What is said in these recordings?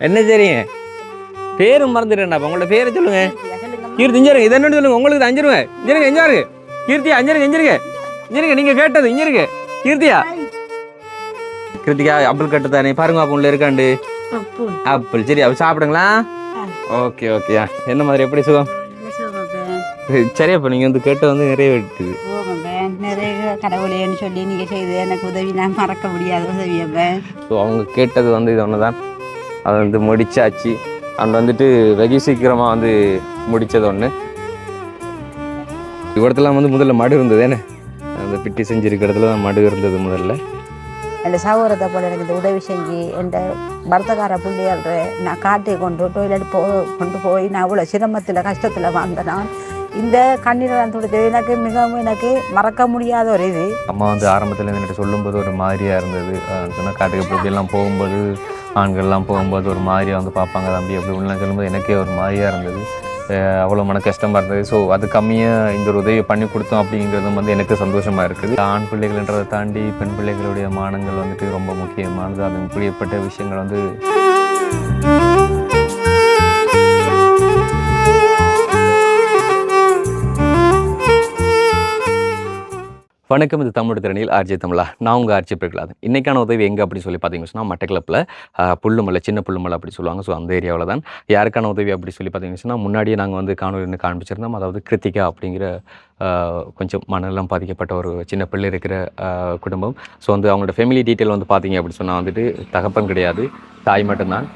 என்ன சரிங்க பேரும் மறந்துட்டேன்டா உங்களோட பேரை சொல்லுங்க. கீர்த்தி இஞ்சிருங்க இதை என்ன சொல்லுங்க. உங்களுக்கு அஞ்சிருங்க இஞ்சிருங்க எஞ்சா இருக்கு கீர்த்தியா அஞ்சிருங்க எஞ்சிருங்க இஞ்சிருங்க நீங்க கேட்டது இருக்கு கீர்த்தியா? கிருத்திகா ஆப்பிள் கட்டு தானே. பாருங்க அப்போ உள்ள இருக்காண்டு. ஆப்பிள் சரி அப்ப சாப்பிடுங்களா? ஓகே ஓகேயா என்ன மாதிரி எப்படி சுகம்? சரி அப்போ நீங்கள் வந்து கேட்டு வந்து நிறைய கடவுளேன்னு சொல்லி நீங்க செய்து எனக்கு உதவி நான் மறக்க முடியாத உதவி அப்பன் ஸோ அவங்க கேட்டது வந்து இது ஒன்று தான் அதை வந்து முடிச்சாச்சு. அண்ட் வந்துட்டு வெகு சீக்கிரமாக வந்து முடித்தது ஒன்று இவ்விடத்துலாம் வந்து முதல்ல மடு இருந்தது என்ன? அந்த பிட்டி செஞ்சிருக்க இடத்துல தான் மடு இருந்தது முதல்ல. என் சகோதரத்தை போல எனக்கு இந்த உதவி செஞ்சு என் பர்த்தகார பிள்ளையாள்ற நான் காட்டை கொண்டு டொய்லெட் போ கொண்டு போய் நான் அவ்வளோ சிரமத்தில் கஷ்டத்தில் வந்தேன் நான் இந்த கண்ணீரெல்லாம் துடைத்தது எனக்கு மிகவும் எனக்கு மறக்க முடியாத ஒரு இது. அம்மா வந்து ஆரம்பத்தில் என்கிட்ட சொல்லும்போது ஒரு மாதிரியாக இருந்தது. சொன்னால் காட்டுக்கு இப்படி போகும்போது ஆண்கள்லாம் போகும்போது ஒரு மாதிரியாக வந்து பார்ப்பாங்க தம்பி அப்படி உள்ள சொல்லும்போது எனக்கே ஒரு மாதிரியாக இருந்தது. அவ்வளோ மன கஷ்டமாக இருந்தது. ஸோ அது கம்மியாக இந்த ஒரு உதவியை பண்ணி கொடுத்தோம் அப்படிங்கிறதும் வந்து எனக்கு சந்தோஷமாக இருக்குது. ஆண் பிள்ளைகள்ன்றதை தாண்டி பெண் பிள்ளைகளுடைய மானங்கள் வந்துட்டு ரொம்ப முக்கியமானது. அதன் புரியப்பட்ட விஷயங்கள் வந்து வணக்கம் இது தமிழ் திறனில் ஆர்ஜி தமிழா. நான் உங்கள் ஆர்ஜி பிரகலாதன். இன்றைக்கான உதவி எங்கே அப்படின்னு சொல்லி பார்த்தீங்கன்னு சொன்னால் மட்டக்கிளப்பில் புல்லுமலை சின்ன புல்லுமலை அப்படி சொல்லுவாங்க. ஸோ அந்த ஏரியாவில் தான். யாருக்கான உதவி அப்படி சொல்லி பார்த்தீங்கன்னு சொன்னால் முன்னாடியே நாங்கள் வந்து காணொலி காண்பிச்சிருந்தோம். அதாவது கிருத்திகா அப்படிங்கிற கொஞ்சம் மனநலம் பாதிக்கப்பட்ட ஒரு சின்ன பிள்ளை இருக்கிற குடும்பம். ஸோ வந்து அவங்களோட ஃபேமிலி டீட்டெயில் வந்து பார்த்தீங்க அப்படி சொன்னால் வந்துட்டு தகப்பன் கிடையாது. தாய் மட்டும்தான்.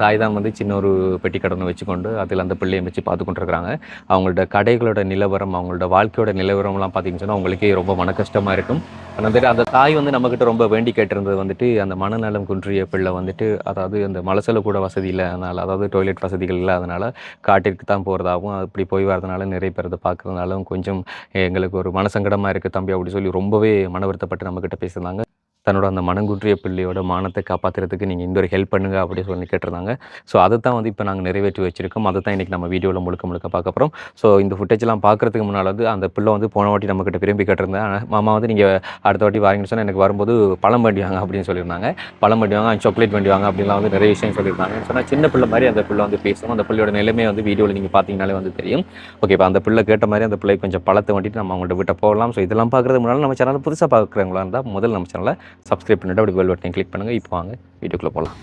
தாய் தான் வந்து சின்ன ஒரு பெட்டி கடனை வச்சுக்கொண்டு அதில் அந்த பிள்ளையை வச்சு பார்த்து கொண்டிருக்கிறாங்க அவங்களோட கடைகளோட நிலவரம் அவங்களோட வாழ்க்கையோட நிலவரம்லாம் பார்த்தீங்கன்னு சொன்னால் அவங்களுக்கே ரொம்ப மன கஷ்டமாக இருக்கும். வந்துட்டு அந்த தாய் வந்து நம்மக்கிட்ட ரொம்ப வேண்டி கேட்டிருந்தது வந்துட்டு அந்த மனநலம் குன்றிய பிள்ளை வந்துட்டு அதாவது அந்த மலசல கூட வசதி இல்லை அதனால் அதாவது டாய்லெட் வசதிகள் இல்லாதனால காட்டிற்கு தான் போகிறதாகவும் அப்படி போய் வரதுனால நிறைய பேர் அதை பார்க்குறதுனாலும் கொஞ்சம் எங்களுக்கு ஒரு மனசங்கடமாக இருக்குது தம்பி அப்படி சொல்லி ரொம்பவே மன வருத்தப்பட்டு நம்மக்கிட்ட பேசியிருந்தாங்க. தன்னோட அந்த மனங்குன்றிய பிள்ளையோட மானத்தை காப்பாற்றுறதுக்கு நீங்கள் இந்த ஒரு ஹெல்ப் பண்ணுங்க அப்படின்னு சொல்லி கேட்டிருந்தாங்க. ஸோ அதை தான் வந்து இப்போ நாங்கள் நிறைவேற்றி வச்சிருக்கோம். அதை தான் இன்றைக்கி நம்ம வீடியோவில் முழுக்க முழுக்க பார்க்க போகிறோம் ஸோ இந்த ஃபுட்டேஜ்லாம் பார்க்குறதுக்கு முன்னால் வந்து அந்த பிள்ளை வந்து போன வாட்டி நம்மக்கிட்ட விரும்பி கேட்டிருந்தேன் மாமா வந்து நீங்கள் அடுத்த வாட்டி வாரீங்கன்னு சொன்னால் எனக்கு வரும்போது பழம் வேண்டி வாங்க அப்படின்னு சொல்லியிருந்தாங்க. பழம் வேண்டி வாங்க சாக்லேட் வண்டி வாங்க அப்படின்லாம் வந்து நிறைய விஷயம் சொல்லியிருந்தாங்க. சொன்னால் சின்ன பிள்ளை மாதிரி அந்த பிள்ளை வந்து பேசணும் அந்த பிள்ளையோட நிலைமை வந்து வீடியோவில் நீங்கள் பார்த்தீங்கனாலே வந்து தெரியும். ஓகே இப்போ அந்த பிள்ளை கேட்ட மாதிரி அந்த பிள்ளை கொஞ்சம் பழத்தை வண்டிட்டு நம்ம அவங்கள்ட்ட விட்ட போகலாம். ஸோ இதெல்லாம் பார்க்குறது முன்னால் நம்ம சேனல் புதுசாக பார்க்குறவங்களா இருந்தால் முதல் நம்ம சேனலை சப்ஸ்கிரைப் பண்ணிட்டு அப்படி பெல் பட்டனை கிளிக் பண்ணுங்கள் இப்போ வாங்க வீடியோக்குள்ளே போகலாம்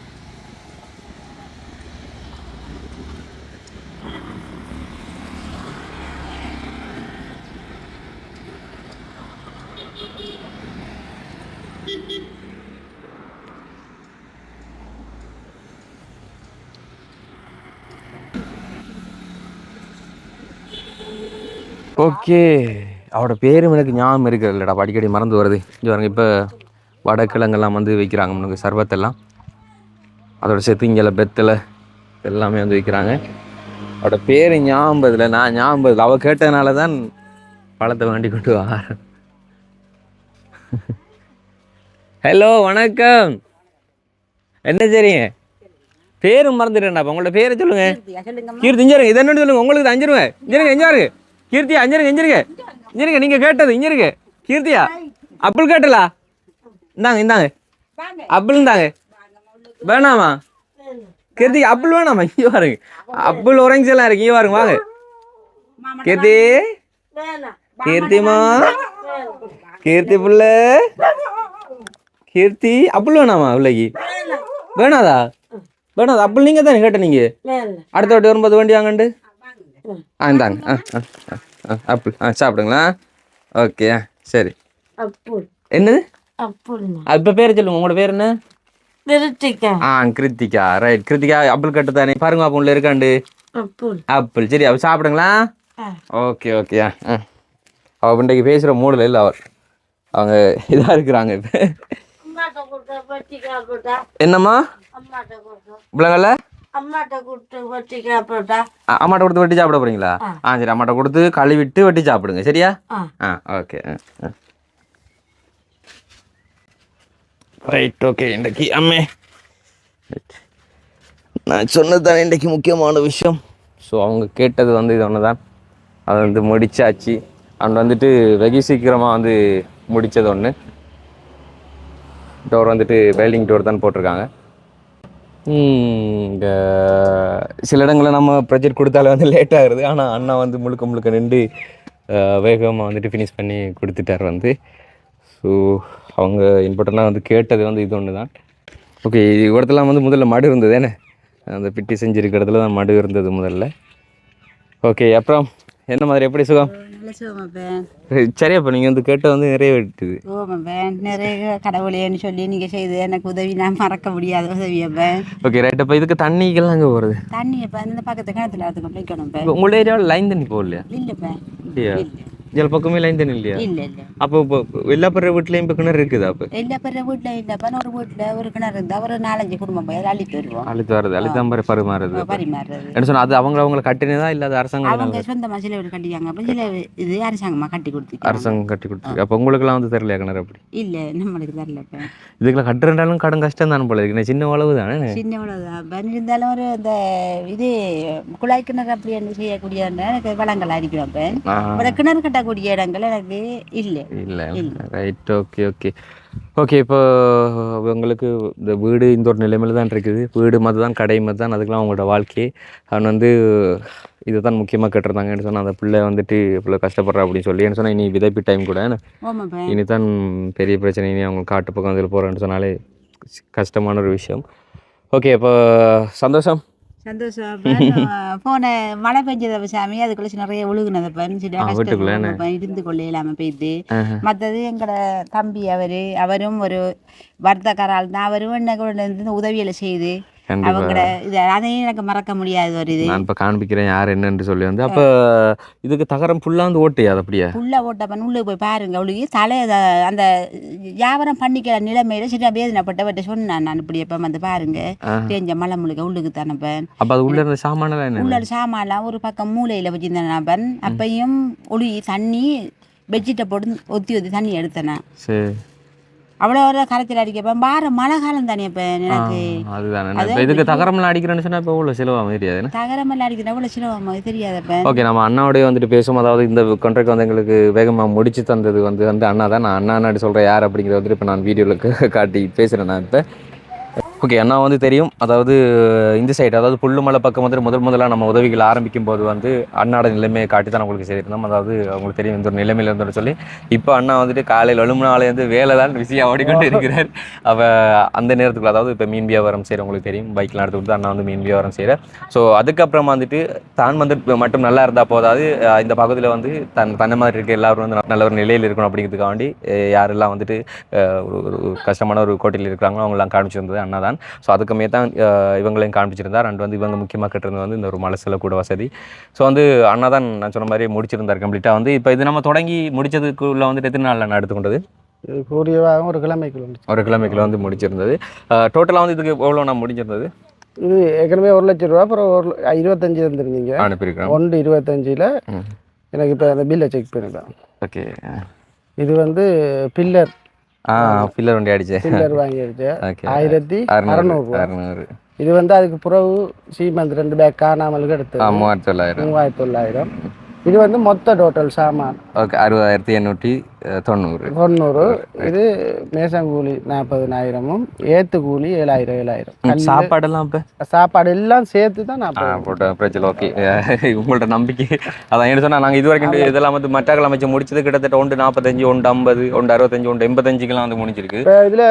ஓகே அவரோட பேரும் எனக்கு ஞாபகம் இருக்கிறது இல்லைடா அடிக்கடி மறந்து வருது இங்கே பாருங்க இப்போ வடக்கிழங்கெல்லாம் வந்து வைக்கிறாங்க முன்னுக்கு சர்வத்தெல்லாம் அதோட சேர்த்து இங்கே பெத்தில் எல்லாமே வந்து வைக்கிறாங்க அவரோட பேர் ஞாபகம் இல்லை. நான் ஞாபகம் இல்லை. அவள் கேட்டதுனால தான் பழத்தை வேண்டி கொண்டு வா. ஹலோ வணக்கம். என்ன சரிங்க பேரும் மறந்துட்டேன்டா அப்ப. உங்களோட பேரை சொல்லுங்க. கீர்த்தி இஞ்சிருங்க இதை என்ன சொல்லுங்க. உங்களுக்கு இது அஞ்சிருங்க இஞ்சிருங்க எஞ்சா இருக்கு கீர்த்தியா அஞ்சிருங்க எஞ்சிருங்க இஞ்சிருங்க நீங்க கேட்டது இங்க இருக்கு கீர்த்தியா அப்பிள் கேட்டலா? இந்தாங்க இந்தாங்க. அப்பிள் இந்தாங்க. வேணாமா? கீர்த்தி அப்பிள் வேணாமா? இங்க பாருங்க. அப்பிள் orange எல்லாம் இருக்கு. இங்க பாருங்க வாங்க. கீர்த்தி கீர்த்திமா கீர்த்தி புள்ள. கீர்த்தி அப்பிள் வேணாமா பிள்ளைக்கு? வேணாதா? வேணாதா? அப்பிள் நீங்க தானே கேட்ட நீங்க? அடுத்த வாட்டி வரும்போது வண்டி வாங்கண்டு? ஆ இந்தாங்க. ஆ ஆ ஆ, ஆ அப்பிள். ஆ சாப்பிடுங்களா? ஓகே ஆ சரி. என்னது? இப்போ பேர் சொல்லுங்க உங்களோட பேர் என்ன? திருத்திக்கா ஆ கிருத்திகா ரைட் கிருத்திகா அப்பிள் கட்டு தானே பாருங்க அப்போ உள்ள இருக்காண்டு. அப்புல் ஆப்பிள் சரி அவ சாப்பிடுங்களா. ஓகே ஓகே ஆ. அவ இன்றைக்கு பேசுகிற மூடில் இல்லை அவர் அவங்க இதாக இருக்கிறாங்க இப்போ. என்னம்மா? பிள்ளைங்கள அம்மாட்ட கொடுத்த வெட்டி சாப்பிட போறீங்களா? ஆ. சரி அம்மாட்ட கொடுத்து கழுவிட்டு வெட்டி சாப்பிடுங்க சரியா? ஆ ஆ ஓகே ரைட் ஓகே இன்றைக்கு அம்மே. நான் சொன்னது தான் இன்றைக்கு முக்கியமான விஷயம். ஸோ அவங்க கேட்டது வந்து இது ஒன்று தான் அது வந்து முடிச்சாச்சு. அண்ட் வந்துட்டு வெகு சீக்கிரமாக வந்து முடித்தது ஒன்று டோர் வந்துட்டு வெல்டிங் டோர் தான் போட்டிருக்காங்க. இங்கே சில இடங்களில் நம்ம ப்ரொஜெக்ட் கொடுத்தாலே வந்து லேட் ஆகுது ஆனால் அண்ணா வந்து முழுக்க முழுக்க நின்று வேகமாக வந்துட்டு ஃபினிஷ் பண்ணி கொடுத்துட்டார் வந்து. ஸோ அவங்க இம்பார்ட்டண்ட்டாக வந்து கேட்டது வந்து இது ஒன்று தான் ஓகே இடத்துல வந்து முதல்ல மடு இருந்தது என்ன? அந்த பிட்டி செஞ்சிருக்க இடத்துல தான் மடு இருந்தது முதல்ல. ஓகே அப்புறம் என்ன மாதிரி எப்படி சுகம்? சரியா இப்போ நீங்கள் வந்து கேட்ட வந்து நிறைவேற்றுது நிறைய கடவுளேன்னு சொல்லி நீங்கள் செய்து எனக்கு உதவி நான் மறக்க முடியாத உதவி அப்பேன் ஓகே ரைட் அப்போ இதுக்கு தண்ணிக்கெல்லாம் அங்கே போகிறது தண்ணி அப்போ இந்த பக்கத்து கிணத்துல அதுக்கு இப்போ உங்களோட ஏரியாவில் லைன் தண்ணி போகலையா? இல்லைப்பேன் இல்லையா? இல்லை அப்போ இப்போ எல்லா பிற வீட்லேயும் இப்போ கிணறு இருக்குதா அப்போ எல்லா பெரிய வீட்டில் இல்லைப்பா ஒரு வீட்டில் ஒரு கிணறு இருந்தால் ஒரு நாலஞ்சு குடும்பம் போய் அள்ளிட்டு வருவோம் அழுத்து வர்றது அழுத்தாம்பரை பரிமாறுறது பரிமாறுறது என்ன சொன்னா அது அவங்க அவங்கள கட்டினதா இல்லை அது அரசாங்கம் அவங்க சொந்தமாக சில வீடு கட்டிக்காங்க அப்போ சில இது அரசாங்கமாக கட்டி கொடுத்துருக்காங்க அரசாங்கம் கட்டி கொடுத்துருக்கு அப்போ உங்களுக்குலாம் வந்து தெரியலையா கிணறு அப்படி இல்லை நம்மளுக்கு தரலப்பா இதுக்கெல்லாம் கட்டுறண்டாலும் கடன் கஷ்டம் தானே போல இருக்கு சின்ன அளவு தானே சின்னவளவுதான் பன் இருந்தாலும் ஒரு இந்த இது குழாய் கிணறு அப்படி என்ன செய்யக்கூடிய வளங்கள் அடிக்கிறோம் அப்போ கிணறு கட்டக்கூடிய இடங்கள் எனக்கு இல்லை. இல்லை. ரைட் ஓகே ஓகே ஓகே இப்போ உங்களுக்கு இந்த வீடு இந்த ஒரு நிலைமையில தான் இருக்குது. வீடு மாதிரி தான் கடை மாதிரி தான். அதுக்கெல்லாம் அவங்களோட வாழ்க்கை. அவன் வந்து இதை தான் முக்கியமாக கேட்டிருந்தாங்கன்னு சொன்னால் அந்த பிள்ளை வந்துட்டு இவ்வளோ கஷ்டப்படுறா அப்படின்னு சொல்லி. என்ன சொன்னால் இனி விதைப்பு டைம் கூட. இனி தான் பெரிய பிரச்சனை. இனி அவங்க காட்டு பக்கம் வந்து போகிறேன்னு சொன்னாலே கஷ்டமான ஒரு விஷயம். ஓகே இப்போ சந்தோஷம். சந்தோஷம். போன மழை பெஞ்சதை சாமி அதுக்குள்ள நிறைய ஒழுகுனதை? கஷ்டம் இருந்து கொள்ள இல்லாம போயிட்டு. மற்றது எங்களோட தம்பி அவரு அவரும் ஒரு வர்த்தகரால் தான். அவரும் என்ன உதவிகளை செய்து அவங்களோட இது அதையும் எனக்கு மறக்க முடியாது ஒரு இது. நான் இப்போ காண்பிக்கிறேன் யார் என்னன்னு சொல்லி வந்து அப்போ இதுக்கு தகரம் ஃபுல்லாக வந்து ஓட்டியா அது அப்படியா? புள்ள ஓட்டப்பன் உள்ள போய் பாருங்க அவளுக்கு தலை அந்த வியாபாரம் பண்ணிக்கிற நிலைமையில சின்ன வேதனைப்பட்டவட்ட சொன்னேன் நான் இப்படி எப்போ வந்து பாருங்க. பெஞ்ச மலை முழுக்க உள்ளுக்கு தானப்பன் அப்போ அது உள்ள இருந்த சாமானெல்லாம் என்ன? உள்ள சாமான்லாம் ஒரு பக்கம் மூலையில் வச்சிருந்தேன் அப்பையும் ஒளி தண்ணி பெட்ஷீட்டை போட்டு ஒத்தி ஒத்தி தண்ணி எடுத்தேன் சரி. அவ்வளோ ஒரு கரைச்சல் அடிக்கப்ப வார மழை காலம் தானே இப்போ எனக்கு. அதுதானே. இப்போ இதுக்கு தகரம்லாம் அடிக்கிறேன்னு சொன்னால் இப்போ எவ்வளோ செலவாக தெரியாது தகரமெல்லாம் அடிக்கிற அவ்வளோ சிலவமா தெரியாதப்ப ஓகே நம்ம அண்ணாவோடய வந்துட்டு பேசும் அதாவது இந்த கான்ட்ராக்ட் வந்து எங்களுக்கு வேகமாக முடிச்சு தந்தது வந்து வந்து அண்ணா தான். நான் அண்ணா அண்ணாடி சொல்கிறேன் யார் அப்படிங்கிறத வந்துட்டு இப்போ நான் வீடியோவில் காட்டி பேசுகிறேன் நான் இப்போ. ஓகே அண்ணா வந்து தெரியும். அதாவது இந்த சைடு அதாவது புல்லுமலை பக்கம் வந்துட்டு முதல் முதலாக நம்ம உதவிகள் ஆரம்பிக்கும் போது வந்து அண்ணாட நிலைமையை காட்டி தான் உங்களுக்கு செய்திருந்தோம். அதாவது அவங்களுக்கு தெரியும் இந்த ஒரு நிலைமையில இருந்தோம்னு சொல்லி. இப்போ அண்ணா வந்துட்டு காலையில் எழுமுனாலே வந்து வேலை தான் பிஸியாக ஓடிக்கொண்டு இருக்கிறார். அவ அந்த நேரத்துக்குள்ள அதாவது இப்போ மீன் வியாபாரம் செய்கிறவங்களுக்கு தெரியும். எடுத்து கொடுத்து அண்ணா வந்து மீன் வியாபாரம் செய்கிறார் ஸோ அதுக்கப்புறமா வந்துட்டு தான் வந்து மட்டும் நல்லா இருந்தால் போதாது. அஹ் இந்த பகுதியில் வந்து தன் தன்னை மாதிரி இருக்க எல்லாரும் வந்து நல்ல ஒரு நிலையில் இருக்கணும் அப்படிங்கிறதுக்காண்டி யாரெல்லாம் வந்துட்டு ஒரு ஒரு கஷ்டமான ஒரு கோட்டையில் இருக்கிறாங்களோ அவங்களாம் காமிச்சிருந்தது அண்ணா தான். ஸோ அதுக்குமே தான் இவங்களையும் காமிச்சிருந்தார் அண்ட் வந்து இவங்க முக்கியமாக கட்டுறது வந்து இந்த ஒரு மலை செல்ல கூட வசதி. ஸோ வந்து அண்ணா தான் நான் சொன்ன மாதிரி முடிச்சிருந்தார் கம்ப்ளீட்டாக வந்து இப்போ இது நம்ம தொடங்கி முடிச்சதுக்குள்ள வந்துட்டு எத்தனை நாளில் நான் எடுத்துக்கொண்டது? இது கூடியவாக ஒரு கிழமைக்குள்ள ஒரு கிழமைக்குள்ள வந்து முடிச்சிருந்தது. டோட்டலாக வந்து இதுக்கு எவ்வளோ நான் முடிஞ்சிருந்தது? இது ஏற்கனவே ஒரு லட்ச ரூபா அப்புறம் ஒரு இருபத்தஞ்சு இருந்திருந்தீங்க அனுப்பியிருக்கிறேன். ஒன்று இருபத்தஞ்சில். எனக்கு இப்போ அந்த பில்லை செக் பண்ணிட்டேன் ஓகே இது வந்து பில்லர். பில்லர் வண்டி அடிச்சேன் பில்லர் வாங்கிடுச்சு. ஓகே ஆயிரத்தி அறுநூறு அறுநூறு. இது வந்து அதுக்கு பிறகு சீமந்த் ரெண்டு பேக் காணாமலுக்கு எடுத்தது. ஆ மூவாயிரத்தி தொள்ளாயிரம். மூவாயிரத்தி தொள்ளாயிரம். இது வந்து மொத்த டோட்டல் சாமான். ஓகே அறுபதாயிரத்தி எண்ணூற்றி தொண்ணூறு. தொண்ணூறு. இது மேசங்கூலி நாற்பதுனாயிரமும் ஏத்து கூலி ஏழாயிரம். ஏழாயிரம் சாப்பாடெல்லாம் இப்போ சாப்பாடு எல்லாம் சேர்த்து தான் ஆ நாற்பது போட்ட பிரச்சனை ஓகே உங்கள்ட்ட நம்பிக்கை. அதான் என்ன சொன்னால் நாங்கள் இது வரைக்கும் இதெல்லாம் வந்து மட்டாக்கள் அமைச்சு முடிச்சது கிட்டத்தட்ட ஒன்று நாற்பத்தஞ்சு ஒன்று ஐம்பது ஒன்று அறுபத்தஞ்சு ஒன்று எண்பத்தஞ்சுக்கெல்லாம் வந்து முடிஞ்சிருக்கு. இதில்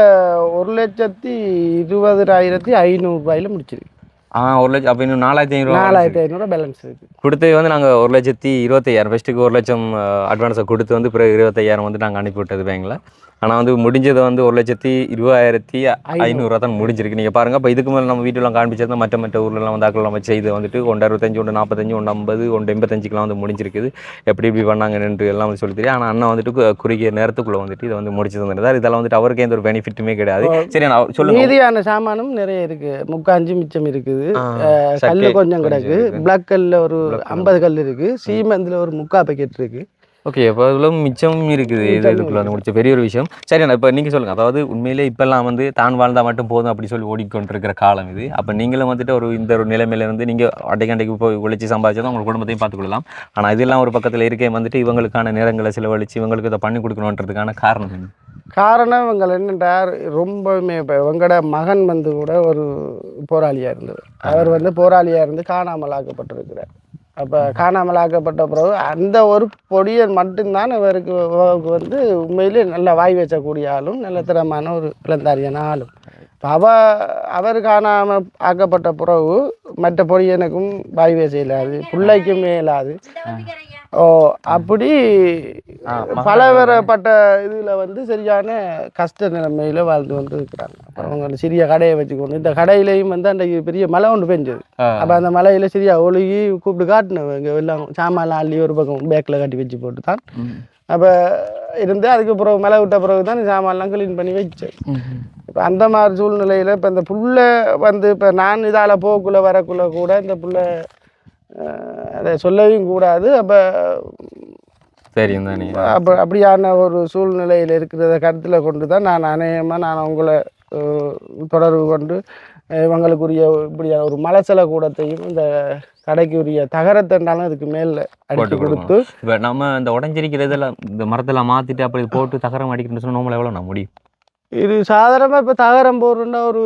ஒரு லட்சத்தி இருபதாயிரத்தி ஐநூறுரூபாயில் முடிச்சிருக்கு. ஆ ஒரு லட்சம் அப்போ இன்னும் நாலாயிரத்தி ஐநூறுரூவா நாலாயிரத்தி ஐநூறுரூவா பேலன்ஸ் இருக்கு. கொடுத்து வந்து நாங்கள் ஒரு லட்சத்தி இருபத்தையாயிரம் ஃபஸ்ட்டுக்கு ஒரு லட்சம் அட்வான்ஸை கொடுத்து வந்து பிறகு இருபத்தையாயிரம் வந்து நாங்கள் அனுப்பி விட்டது பேங்கில் ஆனால் வந்து முடிஞ்சது வந்து ஒரு லட்சத்தி இருபதாயிரத்தி ஐநூறுரூவா தான் முடிஞ்சிருக்கு. நீங்கள் பாருங்கள் இப்போ இதுக்கு மேலே நம்ம வீட்டிலாம் காண்பிச்சிருந்தா மற்ற மற்ற ஊர்லலாம் வந்து ஆக்கள் நம்ம செய்து வந்துட்டு ஒன்று அறுபத்தஞ்சு ஒன்று நாற்பத்தஞ்சு ஒன்று ஐம்பது ஒன்று எண்பத்தஞ்சுக்கெலாம் வந்து முடிஞ்சிருக்குது. எப்படி இப்படி பண்ணாங்கன்னு எல்லாம் வந்து சொல்லி தெரியும் ஆனால் அண்ணா வந்துட்டு குறுகிய நேரத்துக்குள்ளே வந்துட்டு இதை வந்து முடிச்சு தந்துருந்தார் இதெல்லாம் வந்துட்டு அவருக்கு எந்த ஒரு பெனிஃபிட்டுமே கிடையாது. சரி நான் சொல்லுங்க. மீதியான சாமானும் நிறைய இருக்கு. முக்காஞ்சு மிச்சம் இருக்குது. கல்லு கொஞ்சம் கிடக்கு. பிளாக் கல்ல ஒரு. ஐம்பது கல் இருக்கு. சீமெந்தில் ஒரு முக்கா பேக்கெட் இருக்கு. ஓகே அப்போ அதில் மிச்சமும் இருக்குது. இது இதுக்குள்ள முடிச்ச? பெரிய ஒரு விஷயம். சரி நான் இப்போ நீங்கள் சொல்லுங்கள் அதாவது உண்மையிலே இப்போல்லாம் வந்து தான் வாழ்ந்தால் மட்டும் போதும் அப்படி சொல்லி ஓடிக்கொண்டிருக்கிற காலம் இது. அப்போ நீங்களும் வந்துட்டு ஒரு இந்த ஒரு நிலைமையில இருந்து நீங்கள் அடைக்கு அண்டைக்கு போய் உழைச்சி சம்பாதிச்சா உங்கள் குடும்பத்தையும் பார்த்துக்கொள்ளலாம். ஆனால் இதெல்லாம் ஒரு பக்கத்தில் இருக்கே வந்துட்டு இவங்களுக்கான நேரங்களை செலவழித்து இவங்களுக்கு இதை பண்ணி கொடுக்கணுன்றதுக்கான காரணம் என்ன? காரணம் இவங்க என்னென்றார் ரொம்பவுமே இப்போ இவங்களோட மகன் வந்து கூட ஒரு போராளியாக இருந்தது. அவர் வந்து போராளியாக இருந்து காணாமல் ஆக்கப்பட்டிருக்கிறார். அப்போ காணாமல் ஆக்கப்பட்ட பிறகு அந்த ஒரு பொடியன் மட்டும்தான் இவருக்கு இவருக்கு வந்து உண்மையிலே நல்ல வாய் வச்சக்கூடிய ஆளும் நல்ல திறமான ஒரு இளந்தாரியான ஆளும். இப்போ அவ அவர் காணாமல் ஆக்கப்பட்ட பிறகு மற்ற பொடியனுக்கும் வாய் பேச இயலாது பிள்ளைக்கும் இயலாது. ஓ அப்படி பலதரப்பட்ட இதில் வந்து சரியான கஷ்ட நிலைமையில் வாழ்ந்து வந்து இருக்கிறாங்க அப்ப அவங்க சிறிய கடையை வச்சுக்கொண்டு இந்த கடையிலையும் வந்து அன்றைக்கு பெரிய மழை ஒன்று பெஞ்சது. அப்போ அந்த மலையில் சரியா ஒழுகி கூப்பிட்டு காட்டினோம் இங்கே எல்லாம் சாமான்லாம் அள்ளி ஒரு பக்கம் பேக்கில் கட்டி வச்சு போட்டு தான். அப்போ இருந்து அதுக்கு பிறகு மழை விட்ட பிறகு தான் சாமான்லாம் க்ளீன் பண்ணி வச்சேன். இப்போ அந்த மாதிரி சூழ்நிலையில் இப்போ இந்த புல்ல வந்து இப்போ நான் இதால் போக்குள்ள வரக்குள்ள கூட இந்த புல்ல அதை சொல்லவும் கூடாது. அப்போ தானே அப்போ அப்படியான ஒரு சூழ்நிலையில் இருக்கிறத கருத்தில் கொண்டு தான் நான் அநேகமாக நான் உங்களை தொடர்பு கொண்டு இவங்களுக்குரிய இப்படியான ஒரு மலசல கூடத்தையும் இந்த கடைக்கு உரிய தகரத்தண்டாலும் அதுக்கு மேலே கொடுக்கணும். கொடுத்து இப்போ நம்ம இந்த உடஞ்சிருக்கிறதெல்லாம் இந்த மரத்தெல்லாம் மாற்றிட்டு அப்படி போட்டு தகரம் அடிக்கணும்னு சொன்னால் நம்மள எவ்வளோ நான் முடியும்? இது சாதாரணமாக இப்போ தகரம் போடுறோன்னா ஒரு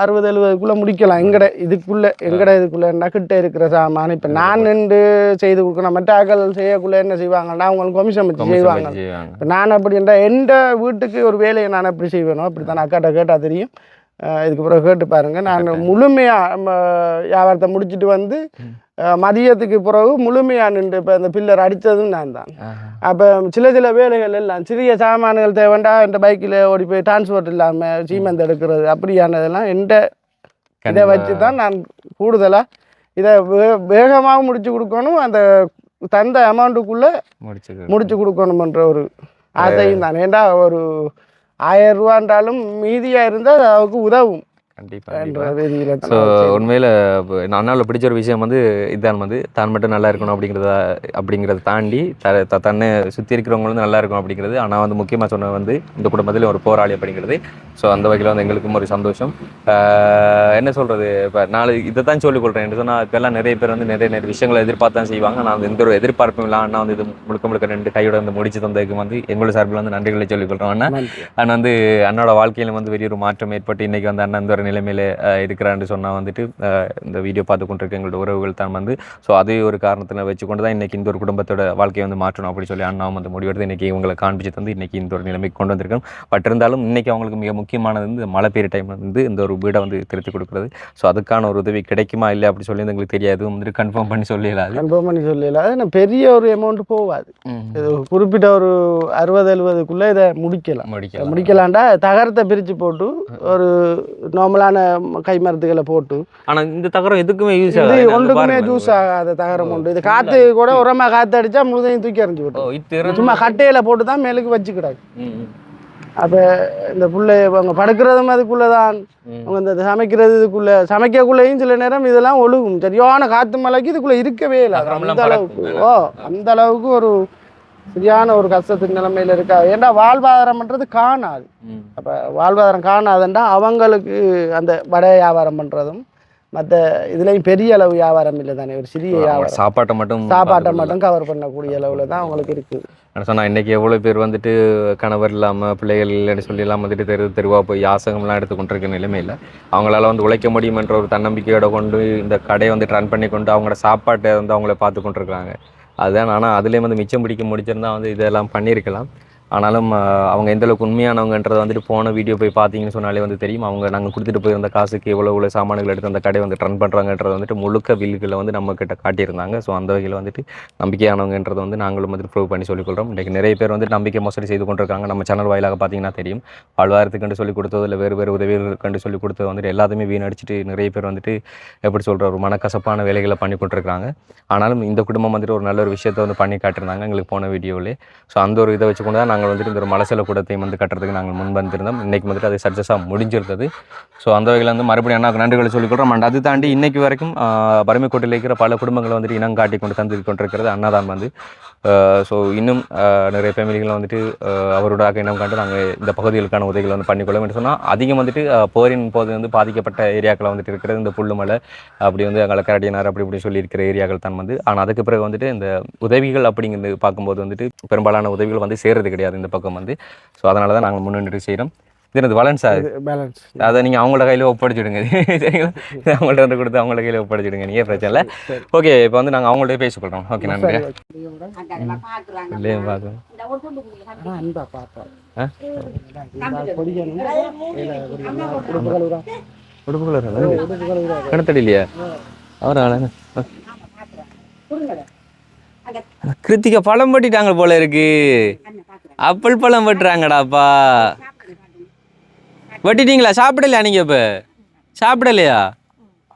அறுபது எழுபதுக்குள்ளே முடிக்கலாம். எங்கட இதுக்குள்ளே எங்கட இதுக்குள்ளே கிட்ட இருக்கிற சாமான். இப்போ நான் நின்று செய்து கொடுக்கணும். மற்ற ஆக்கள் செய்யக்குள்ளே என்ன செய்வாங்கன்னா அவங்களுக்கு கொமிஷன் வச்சு செய்வாங்க. இப்போ நான் அப்படி என்றால் எந்த வீட்டுக்கு ஒரு வேலையை நான் எப்படி செய்வேனோ அப்படி தான் அக்காட்ட கேட்டால் தெரியும். அஹ் இதுக்கு பிறகு கேட்டு பாருங்க. நான் முழுமையாக வியாபாரத்தை முடிச்சுட்டு வந்து மதியத்துக்கு பிறகு முழுமையாக நின்று இப்போ இந்த பில்லர் அடித்ததும் நான் தான். அப்போ சில சில வேலைகள் எல்லாம் சிறிய சாமான்கள் தேவைண்டா இந்த பைக்கில் ஓடி போய் டிரான்ஸ்போர்ட் இல்லாமல் சீமெண்ட் எடுக்கிறது அப்படியானதெல்லாம் எந்த இதை. வச்சு தான் நான் கூடுதலாக இதை வே வேகமாக முடிச்சு கொடுக்கணும். அந்த தந்த அமௌண்ட்டுக்குள்ளே முடிச்சுக்க முடிச்சு கொடுக்கணுமன்ற ஒரு ஆசையும் தான். ஏண்டா ஒரு ஆயிரம் ரூபான்றாலும் மீதியாக இருந்தால் அது அவருக்கு உதவும். கண்டிப்பா என்ற கண்டிப்பா. ரீதியில் ஸோ உண்மையில் அண்ணாவில் பிடிச்ச ஒரு விஷயம் வந்து இதான் வந்து தான் மட்டும் நல்லா இருக்கணும் அப்படிங்கிறத அப்படிங்கிறத தாண்டி த தன்னை சுற்றி இருக்கிறவங்க வந்து நல்லா இருக்கணும் அப்படிங்கிறது ஆனால் வந்து முக்கியமாக சொன்னது வந்து இந்த குடும்பத்தில் ஒரு போராளி அப்படிங்கிறது. ஸோ அந்த வகையில் வந்து எங்களுக்கும் ஒரு சந்தோஷம். என்ன சொல்கிறது இப்போ நாளை இதை தான் சொல்லிக் கொள்கிறேன் என்று சொன்னால் இப்போல்லாம் நிறைய பேர் வந்து நிறைய நிறைய விஷயங்களை எதிர்பார்த்து தான் செய்வாங்க. நான் வந்து எந்த ஒரு எதிர்பார்ப்பும் இல்லை அண்ணா வந்து இது முழுக்க முழுக்க ரெண்டு கையோட வந்து முடிச்சு தந்ததுக்கு வந்து எங்களோட சார்பில் வந்து நன்றிகளை சொல்லிக் கொள்கிறோம் அண்ணா. அண்ணன் வந்து அண்ணோட வாழ்க்கையில வந்து பெரிய ஒரு மாற்றம் ஏற்பட்டு இன்னைக்கு வந்து அண்ணன் இந்த ஒரு நிலைமையில இருக்கிறான்னு சொன்னா வந்துட்டு இந்த வீடியோ பார்த்து கொண்டிருக்க எங்களோட உறவுகள் தான் வந்து ஸோ அதே ஒரு காரணத்தில் வச்சுக்கொண்டு தான் இன்னைக்கு இந்த ஒரு குடும்பத்தோட வாழ்க்கையை வந்து மாற்றணும் அப்படி சொல்லி அண்ணாவும் வந்து முடிவெடுத்து இன்னைக்கு இவங்களை காண்பிச்சு தந்து இன்னைக்கு இந்த ஒரு நிலைமைக்கு கொண்டு வந்திருக்கோம் பட் இருந்தாலும் இன்னைக்கு அவங்களுக்கு மிக முக்கியமானது வந்து மழை பெய்யுற டைம் வந்து இந்த ஒரு வீடை வந்து திருத்தி கொடுக்குறது. ஸோ அதுக்கான ஒரு உதவி கிடைக்குமா இல்லை அப்படி சொல்லி எங்களுக்கு தெரியாது. வந்துட்டு கன்ஃபார்ம் பண்ணி சொல்லிடலாது. கன்ஃபார்ம் பண்ணி சொல்லல அது என்ன பெரிய ஒரு அமௌண்ட் போகாது. இது குறிப்பிட்ட ஒரு அறுபது எழுபதுக்குள்ளே இதை முடிக்கலாம். முடிக்கலாம். முடிக்கலாண்டா தகரத்தை பிரித்து போட்டு ஒரு நார்மலான கை மருந்துகளை போட்டு. ஆனா இந்த தகரம் எதுக்குமே யூஸ் ஆகாது. ஒன்றுக்குமே ஜூஸ் ஆகாத தகரம் உண்டு. இது காற்று கூட உரமா காற்று அடிச்சா முழுதையும் தூக்கி எறிஞ்சு ஓ விட்டு இது திறந்து- சும்மா கட்டையில போட்டு தான் மேலுக்கு வச்சுக்கிடாது. ம், ம், அப்போ இந்த புள்ளை அவங்க படுக்கிறதும் அதுக்குள்ளே தான். அவங்க இந்த சமைக்கிறது இதுக்குள்ள சமைக்கக்குள்ளேயும் சில நேரம் இதெல்லாம் ஒழுகும். சரியான காற்று மலைக்கு இதுக்குள்ள இருக்கவே இல்லை. அந்த அளவுக்கு. ஓ அந்த அளவுக்கு ஒரு சரியான ஒரு கஷ்டத்தின் நிலைமையில இருக்கா? ஏன்டா வாழ்வாதாரம்ன்றது காணாது. அப்போ வாழ்வாதாரம் காணாதுண்டா அவங்களுக்கு அந்த வடை வியாபாரம் பண்ணுறதும் மற்ற இதுலேயும் பெரிய அளவு வியாபாரம் இல்லை தானே ஒரு சிறிய வியாபாரம். சாப்பாட்டை மட்டும் சாப்பாட்டை. மட்டும் கவர் பண்ணக்கூடிய அளவில் தான் அவங்களுக்கு இருக்குது நான் சொன்னா இன்னைக்கு எவ்வளோ பேர் வந்துட்டு கணவர் இல்லாமல் பிள்ளைகள் இல்லைன்னு சொல்லி எல்லாம் வந்துட்டு தெரு தெருவா போய் யாசகம்லாம் எடுத்து கொண்டிருக்க நிலைமையில் அவங்களால வந்து உழைக்க முடியுமென்ற ஒரு தன்னம்பிக்கையோட கொண்டு இந்த கடையை வந்து ரன் பண்ணி கொண்டு அவங்களோட சாப்பாட்டை வந்து அவங்கள பார்த்து கொண்டிருக்கிறாங்க. அதுதான். ஆனால் அதுலேயும் வந்து மிச்சம் பிடிக்க முடிச்சிருந்தா வந்து இதெல்லாம் பண்ணியிருக்கலாம். ஆனாலும் அவங்க எந்தளவுக்கு உண்மையானவங்கன்றதை வந்துட்டு போன வீடியோ போய் பார்த்தீங்கன்னு சொன்னாலே வந்து தெரியும். அவங்க நாங்கள் கொடுத்துட்டு போயிருந்த காசுக்கு எவ்வளோ எவ்வளோ சாமான்கள் எடுத்து அந்த கடை வந்து ரன் பண்ணுறாங்கன்றது வந்துட்டு முழுக்க வில்லுகளை வந்து நம்மக்கிட்ட காட்டியிருந்தாங்க. ஸோ அந்த வகையில் வந்துட்டு நம்பிக்கையானவங்கன்றதை வந்து நாங்களும் வந்துட்டு ப்ரூவ் பண்ணி சொல்லிக்கொள்கிறோம் இன்றைக்கு நிறைய பேர் வந்துட்டு நம்பிக்கை மோசடி செய்து கொண்டிருக்காங்க. நம்ம சேனல் வாயிலாக பார்த்தீங்கன்னா தெரியும். வாழ்வாரத்துக்கு சொல்லி கொடுத்தது இல்லை வேறு வேறு உதவிகளுக்கு சொல்லி கொடுத்தது வந்துட்டு எல்லாத்தையுமே வீணடிச்சிட்டு நிறைய பேர் வந்துட்டு எப்படி சொல்கிற ஒரு மனக்கசப்பான வேலைகளை பண்ணி கொண்டிருக்காங்க ஆனாலும் இந்த குடும்பம் வந்துட்டு ஒரு நல்ல ஒரு விஷயத்தை வந்து பண்ணி காட்டியிருந்தாங்க எங்களுக்கு போன வீடியோவிலே ஸோ அந்த ஒரு இதை வச்சுக்கொண்டு தான் நாங்கள் வந்துட்டு இந்த ஒரு மலசல கூடத்தையும் வந்து கட்டுறதுக்கு நாங்கள் முன் வந்திருந்தோம். இன்றைக்கி வந்துட்டு அது சக்ஸஸாக முடிஞ்சிருந்தது. ஸோ அந்த வகையில் வந்து மறுபடியும் அண்ணாக்கு நன்றிகளை சொல்லிக்கொள்கிறோம் அண்ட் அது தாண்டி இன்றைக்கு வரைக்கும் பரமைக்கோட்டையில் இருக்கிற பல குடும்பங்களை வந்துட்டு இனம் காட்டி கொண்டு தந்து கொண்டிருக்கிறது அண்ணாதான் வந்து. ஸோ இன்னும் நிறைய ஃபேமிலிகளை வந்துட்டு அவரோடாக அவரோட இனம் காண்டு நாங்கள் இந்த பகுதிகளுக்கான உதவிகளை வந்து பண்ணிக்கொள்ளும் என்று சொன்னால் அதிகம் வந்துட்டு போரின் போது வந்து பாதிக்கப்பட்ட ஏரியாக்களை வந்துட்டு இருக்கிறது. இந்த புல்லுமலை அப்படி வந்து அங்கே கரடியினார் அப்படி இப்படி சொல்லியிருக்கிற ஏரியாக்கள் தான் வந்து. ஆனால் அதுக்கு பிறகு வந்துட்டு இந்த உதவிகள் அப்படிங்கிறது பார்க்கும்போது வந்துட்டு பெரும்பாலான உதவிகள் வந்து சேர்றது கிடையாது. இந்த பக்கம் வந்து. ஸோ அதனால தான் நாங்கள் முன்னின்று செய்கிறோம் இது எனது வளன்ஸ் ஆகுது பேலன்ஸ் அதை நீங்கள் அவங்களோட கையில் ஒப்படைச்சிடுங்க. சரிங்களா அவங்கள்ட்ட வந்து கொடுத்து அவங்களோட கையில் ஒப்படைச்சிடுங்க. நீங்கள் பிரச்சனை இல்லை ஓகே இப்போ வந்து நாங்கள் அவங்கள்ட்ட பேசிக்கொள்கிறோம் ஓகே. நன்றி இல்லையே பார்க்குறோம் அன்பா பாப்பா. ஆ? உடுப்புகள் உடுப்புக்குள்ள கிணத்தடி இல்லையா அவர் கிருத்திகா பழம் பட்டிட்டாங்க போல இருக்கு. அப்பல் பழம் வெட்டுறாங்கடாப்பா. வெட்டிட்டீங்களா? சாப்பிடலையா நீங்க இப்ப? சாப்பிடலையா?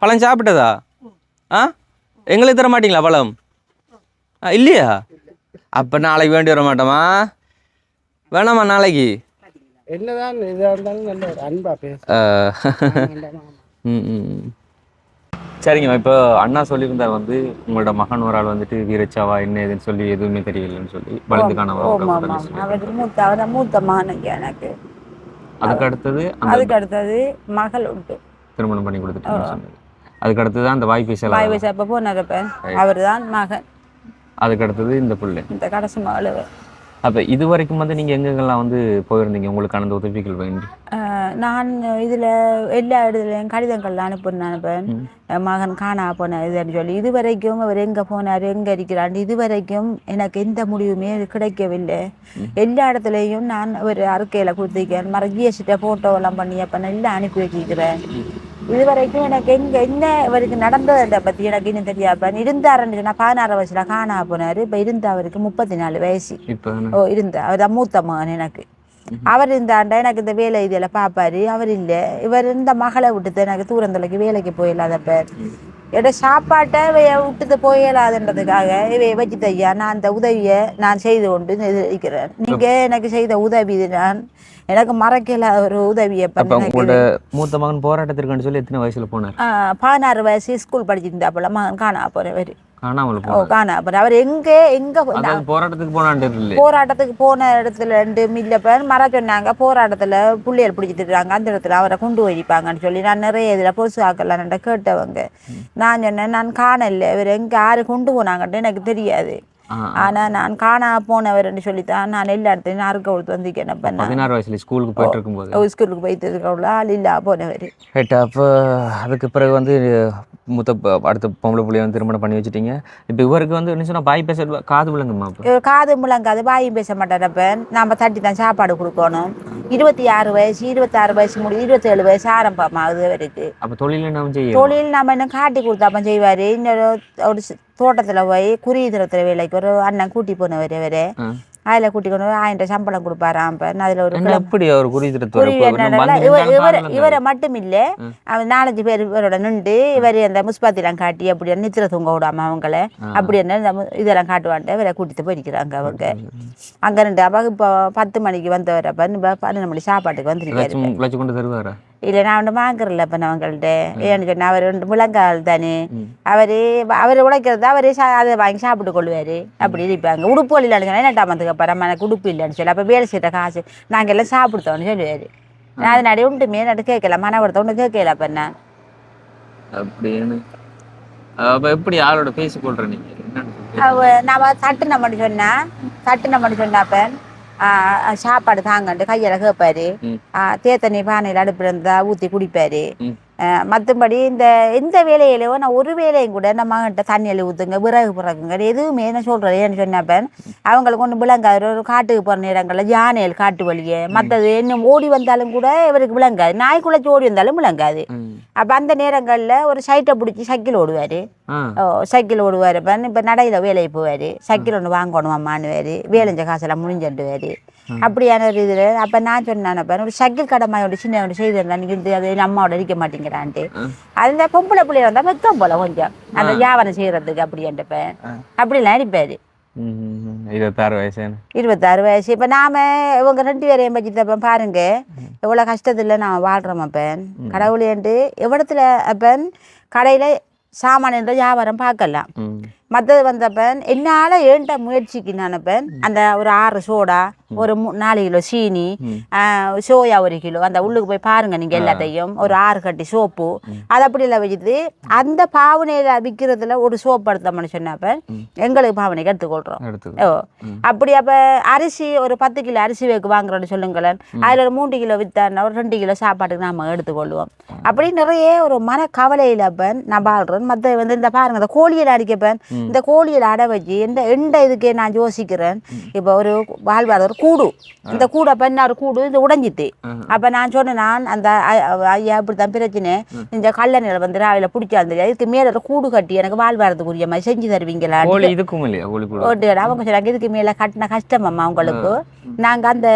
பழம் சாப்பிட்டதா? ஆ? எங்களுக்கு தர மாட்டீங்களா பழம்? ஆ இல்லையா? அப்போ நாளைக்கு வேண்டி வர மாட்டோமா? வேணாமா நாளைக்கு? என்னதான் இதா இருந்தாலும் நல்ல அன்பா பேச. ம், ம். சரிங்க இப்போ அண்ணா சொல்லியிருந்தார் வந்து உங்களோட மகன் ஒரு ஆள் வந்துட்டு வீரச்சாவா என்ன ஏதுன்னு சொல்லி எதுவுமே தெரியலன்னு சொல்லி ஆமாம் அவர் மூத்த அவர் மூத்த மகனுக்கு எனக்கு. அதுக்கு அடுத்தது அதுக்கு அடுத்தது மகள் உண்டு. திருமணம் பண்ணி கொடுத்துட்டு அதுக்கு அடுத்தது அந்த வாய் பேசலாம் வாய் வயசு அப்போ அவர் தான் மகன். அதுக்கு அடுத்தது இந்த பிள்ளை. இந்த கடைசி மகள். அப்போ இது வரைக்கும் வந்து நீங்கள் எங்கெங்கெல்லாம் வந்து போயிருந்தீங்க? உங்களுக்கு அந்த உதவிகள் வேண்டி? நான் இதில் எல்லா இடத்துலையும் கடிதங்கள் அனுப்புன்னு அனுப்பேன் மகன் காணா போன இதுன்னு சொல்லி. இது வரைக்கும் அவர் எங்கே போனார் எங்கே இருக்கிறான் இது வரைக்கும் எனக்கு எந்த முடிவுமே கிடைக்கவில்லை. எல்லா இடத்துலையும் நான் ஒரு அறிக்கையில் கொடுத்துருக்கேன். மற ஜிஎஸ்டிட்ட ஃபோட்டோவெல்லாம் பண்ணி அப்போ எல்லாம் அனுப்பி வச்சிருக்கிறேன் இது வரைக்கும் எனக்கு எங்கே என்ன இவருக்கு நடந்ததை பற்றி எனக்கு இன்னும் தெரியாப்ப இருந்தாருன்னு சொன்னால் பதினாறு வயசுல காணா போனார். இப்போ இருந்த அவருக்கு முப்பத்தி நாலு வயசு ஓ இருந்தா. அவர் மூத்த மகன் எனக்கு. அவர் இருந்தாண்டா எனக்கு இந்த வேலை இதில் பார்ப்பாரு அவர் இல்லை. இவர் இந்த மகளை விட்டுட்டு எனக்கு தூரந்தலைக்கு வேலைக்கு போயிடாதப்ப எட சாப்பாட்டை விட்டுட்டு போயிடாதுன்றதுக்காக இவைய வச்சு ஐயா நான் அந்த உதவியை நான் செய்து கொண்டு இருக்கிறேன். நீங்கள் எனக்கு செய்த உதவி நான் எனக்கு மறக்கல ஒரு உதவியை உங்களோட மூத்த மகன் போராட்டத்திற்குன்னு சொல்லி எத்தனை வயசுல போனார்? பதினாறு வயசு ஸ்கூல் படிச்சிருந்தாப்புல மகன் காணா போறவர் காணாமல் காணா. அவர் எங்கே எங்கே போராட்டத்துக்கு போராட்டத்துக்கு போன இடத்துல ரெண்டு மில்லப்பன் மர சொன்னாங்க. போராட்டத்தில் புள்ளையர் பிடிச்சிட்டு இருக்காங்க. அந்த இடத்துல அவரை கொண்டு போயிருப்பாங்கன்னு சொல்லி நான் நிறைய இதில் பொசு ஆக்கலாம் கேட்டவங்க. நான் சொன்னேன் நான் காணல. இவர் எங்கே யாரு கொண்டு போனாங்கன்ட்டு எனக்கு தெரியாது. ஆனால் நான் காணா போனவர்னு சொல்லித்தான் நான் எல்லா இடத்துலையும் அறுக்க கொடுத்து வந்திருக்கேன். அப்போ நான் பதினாறு வயசுல ஸ்கூலுக்கு போயிட்டு இருக்கும்போது. ஸ்கூலுக்கு போயிட்டு இருக்க ஆள் இல்லா போனவர். ரைட் அப்போ அதுக்கு பிறகு வந்து மூத்த அடுத்த பொம்பளை பிள்ளைய வந்து திருமணம் பண்ணி வச்சுட்டீங்க. இப்போ இவருக்கு வந்து என்ன சொன்னா பாய் பேச காது விளங்குமா காது முழங்காது வாயும் பேச மாட்டாரப்ப நாம தட்டி தான் சாப்பாடு கொடுக்கணும். இருபத்தி ஆறு வயசு இருபத்தாறு வயசு முடியும் இருபத்தேழு வயசு ஆரம்பமாகுது அவருக்கு அப்போ தொழில் என்ன செய்ய தொழில் நம்ம இன்னும் காட்டி கொடுத்தாப்ப செய்வார். இன்னொரு ஒரு தோட்டத்துல போய் குறியீதரத்தில் வேலைக்கு ஒரு அண்ணன் கூட்டி போனவர் இவர். அதில் கூட்டி கொண்டு போய் ஆயிரம் சம்பளம் கொடுப்பாராம் இப்போ. அதில் ஒரு குறி என்னன்னா இவர் மட்டும் இல்லை அவன் நாலஞ்சு பேர் இவரோட நின்று இவர் அந்த முஸ்பாத்திலாம் காட்டி அப்படி நித்திர தூங்க விடாம அவங்கள அப்படி என்ன இதெல்லாம் காட்டுவான்ட்டு இவரை கூட்டிட்டு போயிருக்கிறாங்க அவங்க. அங்க நின்று அப்போ இப்போ பத்து மணிக்கு வந்தவர் அப்போ பன்னெண்டு மணி சாப்பாட்டுக்கு வந்திருக்காரு. இல்லை நான் ஒன்று வாங்குறல இப்போ அவங்கள்ட்ட ஏன்னு சொன்னால் அவர் வந்து முழங்கால் தானே அவர் அவர் உழைக்கிறது அவர் சா அதை வாங்கி சாப்பிட்டு கொள்வார் அப்படி இருப்பாங்க உடுப்பு இல்லைன்னு சொன்னால் என்னட்டா மத்துக்கு அப்புறம் எனக்கு உடுப்பு இல்லைன்னு சொல்லி அப்போ வேலை செய்கிற காசு நாங்கள் எல்லாம் சாப்பிடுத்தோன்னு சொல்லுவார் நான் அது நடி உண்டுமே நட்டு கேட்கல மனவரத்தை ஒன்று கேட்கல அப்போ என்ன அப்படின்னு அப்போ எப்படி ஆளோட பேசி கொள்ற நீங்க என்னன்னு சொல்லி அவ நம்ம தட்டு நம்மட்டு சொன்னா தட்டு நம்மட்டு சொன்னாப்ப சாப்பாடு தாங்கன்ட்டு கையில் கேட்பாரு. தேத்தண்ணி பானையில் அடுப்பில் இருந்தா ஊற்றி குடிப்பாரு. மற்றபடி இந்த எந்த வேலையிலயோ நான் ஒரு வேலையும் கூட நம்ம மகன்கிட்ட தண்ணி அள்ளி ஊற்றுங்க விறகு பிறகுங்க. எதுவுமே நான் சொல்கிறேன் ஏன்னு சொன்னப்ப அவங்களுக்கு ஒன்று விளங்காது. ஒரு காட்டுக்கு போகிற நேரங்களில் யானைகள் காட்டு வழியே. மற்றது என்ன ஓடி வந்தாலும் கூட இவருக்கு விளங்காது. நாய் குலைச்சி ஓடி வந்தாலும் விளங்காது. அப்போ அந்த நேரங்களில் ஒரு சைட்டை பிடிச்சி சைக்கிள் ஓடுவார். சைக்கிள் ஓடுவார். இப்போ இப்போ நடையில் வேலைக்கு போவார். சைக்கிள் ஒன்று வாங்கணும் அம்மானுவார் வேலைஞ்ச காசெல்லாம் முடிஞ்சுட்டுவார் அப்படியான ஒரு இதில் அப்போ நான் சொன்னேன் ஒரு சைக்கிள் கடமையோட சின்ன ஒன்று செய்திருந்தேன் நீங்கள் இது அது அம்மாவோட இருக்க மாட்டேங்கிறான்ட்டு அந்த பொம்பளை பிள்ளைய வந்தால் வெக்கம் போல கொஞ்சம் அந்த வியாபாரம் செய்கிறதுக்கு அப்படின்ட்டு அப்படிலாம் அடிப்பார். ம், ம், ம். இருபத்தாறு வயசு இருபத்தாறு வயசு. இப்போ நாம இவங்க ரெண்டு பேரையும் பற்றி தப்ப பாருங்க. எவ்வளோ கஷ்டத்தில் நான் வாழ்கிறோம் அப்பன் கடவுளேன்ட்டு எவ்வளத்துல அப்பன் கடையில் சாமான் என்ற வியாபாரம் பார்க்கலாம். மற்றது வந்தப்பன் என்னால் ஏண்ட முயற்சிக்கு நினைப்பேன் அந்த ஒரு ஆறு சோடா ஒரு நாலு கிலோ சீனி சோயா ஒரு கிலோ. அந்த உள்ளுக்கு போய் பாருங்க நீங்க எல்லாத்தையும். ஒரு ஆறு கட்டி சோப்பு. அது அப்படி எல்லாம் வச்சுட்டு அந்த பாவனையில விற்கிறதுல ஒரு சோப்பு எடுத்தோம்னு சொன்னப்ப எங்களுக்கு பாவனைக்கு எடுத்துக்கொள்றோம் எடுத்து ஓ. அப்படி அப்ப அரிசி ஒரு பத்து கிலோ அரிசி வைக்கு வாங்குறோன்னு சொல்லுங்களேன். அதுல ஒரு மூன்று கிலோ வித்தான்னா ஒரு ரெண்டு கிலோ சாப்பாட்டுக்கு நாம எடுத்துக்கொள்வோம் அப்படி நிறைய ஒரு மன கவலையில அப்பன் நான் வாழ்றேன். மற்ற வந்து இந்த பாருங்க இந்த கோழியில் அடிக்கப்பேன் இந்த கோழியில் அடை வச்சு எந்த எந்த இதுக்கே நான் யோசிக்கிறேன். இப்போ ஒரு வாழ்வாதார கூடு. இந்த கூடை பெண்ணா ஒரு கூடு? இது உடைஞ்சிட்டு. அப்ப நான் சொன்னேன் நான் அந்த ஐயா இப்படி தான் பிரச்சனை இந்த கல்லணையில் வந்து ராவில பிடிச்சா இருந்தது இதுக்கு மேல ஒரு கூடு கட்டி எனக்கு வாழ்வாரத்துக்குரிய மாதிரி செஞ்சு தருவீங்களா? அவங்க சொன்னாங்க இதுக்கு மேல கட்டின கஷ்டமாம்மா உங்களுக்கு. நாங்க அந்த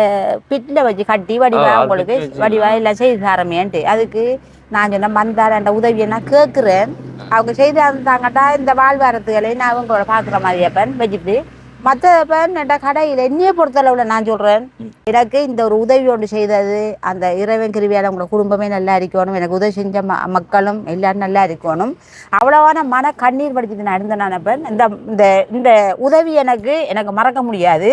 பிட்ல வச்சு கட்டி வடிவா வச்சு. வடிவா எல்லாம் செய்து தரமேன்ட்டு. அதுக்கு நான் சொன்ன மந்தார அந்த உதவியை நான் கேட்குறேன் அவங்க செய்து தந்தாங்கட்டா இந்த வாழ்வாரத்துகளை நான் அவங்களோட பார்க்குற மாதிரி அப்பன். வச்சுட்டு மற்ற என்ற கடையில் என்னைய பொறுத்தளவில் நான் சொல்கிறேன் எனக்கு இந்த ஒரு உதவி ஒன்று செய்தது அந்த இறைவன் கிருவியால் உங்களோட குடும்பமே நல்லா இருக்கணும். எனக்கு உதவி செஞ்ச ம மக்களும் எல்லாரும் நல்லா இருக்கணும். அவ்வளவான மன கண்ணீர் வடிச்சது நான் இருந்தேன் நான் பெண் இந்த இந்த இந்த உதவி எனக்கு எனக்கு மறக்க முடியாது.